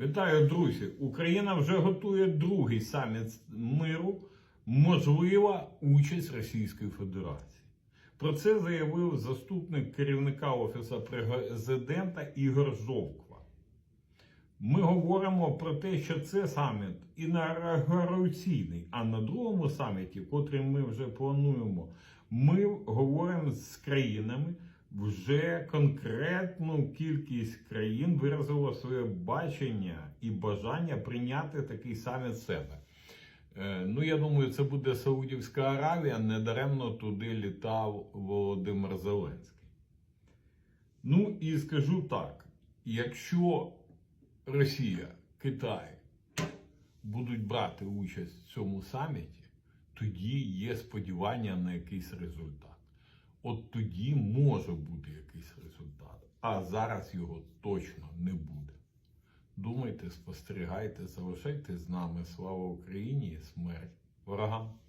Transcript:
Вітаю, друзі! Україна вже готує другий саміт миру, можлива участь Російської Федерації. Про це заявив заступник керівника Офісу президента Ігор Жовква. Ми говоримо про те, що це саміт інаугураційний, а на другому саміті, котрий ми вже плануємо, ми говоримо з країнами. Вже конкретну кількість країн виразило своє бачення і бажання прийняти такий саміт себе. Е, Ну, я думаю, це буде Саудівська Аравія. Недаремно туди літав Володимир Зеленський. Ну і скажу так: якщо Росія, Китай будуть брати участь в цьому саміті, тоді є сподівання на якийсь результат. От тоді може бути а зараз його точно не буде. Думайте, спостерігайте, залишайтесь з нами. Слава Україні і смерть ворогам!